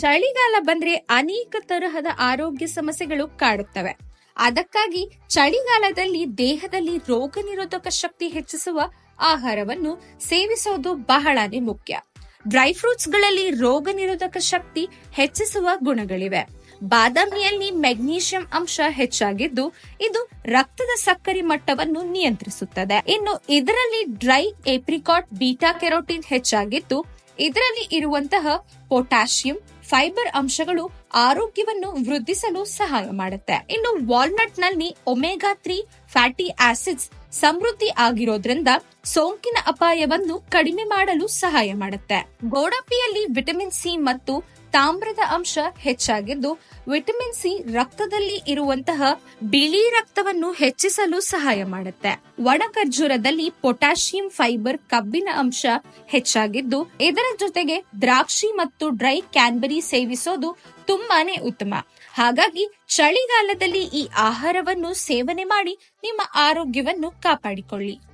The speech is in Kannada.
ಚಳಿಗಾಲ ಬಂದ್ರೆ ಅನೇಕ ತರಹದ ಆರೋಗ್ಯ ಸಮಸ್ಯೆಗಳು ಕಾಡುತ್ತವೆ. ಅದಕ್ಕಾಗಿ ಚಳಿಗಾಲದಲ್ಲಿ ದೇಹದಲ್ಲಿ ರೋಗ ನಿರೋಧಕ ಶಕ್ತಿ ಹೆಚ್ಚಿಸುವ ಆಹಾರವನ್ನು ಸೇವಿಸೋದು ಬಹಳನೇ ಮುಖ್ಯ. ಡ್ರೈ ಫ್ರೂಟ್ಸ್ಗಳಲ್ಲಿ ರೋಗ ನಿರೋಧಕ ಶಕ್ತಿ ಹೆಚ್ಚಿಸುವ ಗುಣಗಳಿವೆ. ಬಾದಾಮಿಯಲ್ಲಿ ಮೆಗ್ನೀಷಿಯಂ ಅಂಶ ಹೆಚ್ಚಾಗಿದ್ದು, ಇದು ರಕ್ತದ ಸಕ್ಕರೆ ಮಟ್ಟವನ್ನು ನಿಯಂತ್ರಿಸುತ್ತದೆ. ಇನ್ನು ಇದರಲ್ಲಿ ಡ್ರೈ ಏಪ್ರಿಕಾಟ್ ಬೀಟಾ ಕೆರೋಟಿನ್ ಹೆಚ್ಚಾಗಿದ್ದು, ಇದರಲ್ಲಿ ಇರುವಂತಹ ಪೊಟ್ಯಾಷಿಯಂ ಫೈಬರ್ ಅಂಶಗಳು ಆರೋಗ್ಯವನ್ನು ವೃದ್ಧಿಸಲು ಸಹಾಯ ಮಾಡುತ್ತೆ. ಇನ್ನು ವಾಲ್ನಟ್ನಲ್ಲಿ ಒಮೆಗಾ ತ್ರೀ ಫ್ಯಾಟಿ ಆಸಿಡ್ಸ್ ಸಮೃದ್ಧಿ ಆಗಿರೋದ್ರಿಂದ ಸೋಂಕಿನ ಅಪಾಯವನ್ನು ಕಡಿಮೆ ಮಾಡಲು ಸಹಾಯ ಮಾಡುತ್ತೆ. ಗೋಡಂಬಿಯಲ್ಲಿ ವಿಟಮಿನ್ ಸಿ ಮತ್ತು ತಾಮ್ರದ ಅಂಶ ಹೆಚ್ಚಾಗಿದ್ದು, ವಿಟಮಿನ್ ಸಿ ರಕ್ತದಲ್ಲಿ ಇರುವಂತಹ ಬಿಳಿ ರಕ್ತವನ್ನು ಹೆಚ್ಚಿಸಲು ಸಹಾಯ ಮಾಡುತ್ತೆ. ಒಣ ಖರ್ಜೂರದಲ್ಲಿ ಪೊಟ್ಯಾಷಿಯಂ ಫೈಬರ್ ಕಬ್ಬಿನ ಅಂಶ ಹೆಚ್ಚಾಗಿದ್ದು, ಇದರ ಜೊತೆಗೆ ದ್ರಾಕ್ಷಿ ಮತ್ತು ಡ್ರೈ ಕ್ಯಾನ್ಬರಿ ಸೇವಿಸೋದು ತುಂಬಾನೇ ಉತ್ತಮ. ಹಾಗಾಗಿ ಚಳಿಗಾಲದಲ್ಲಿ ಈ ಆಹಾರವನ್ನು ಸೇವನೆ ಮಾಡಿ ನಿಮ್ಮ ಆರೋಗ್ಯವನ್ನು Capricornio.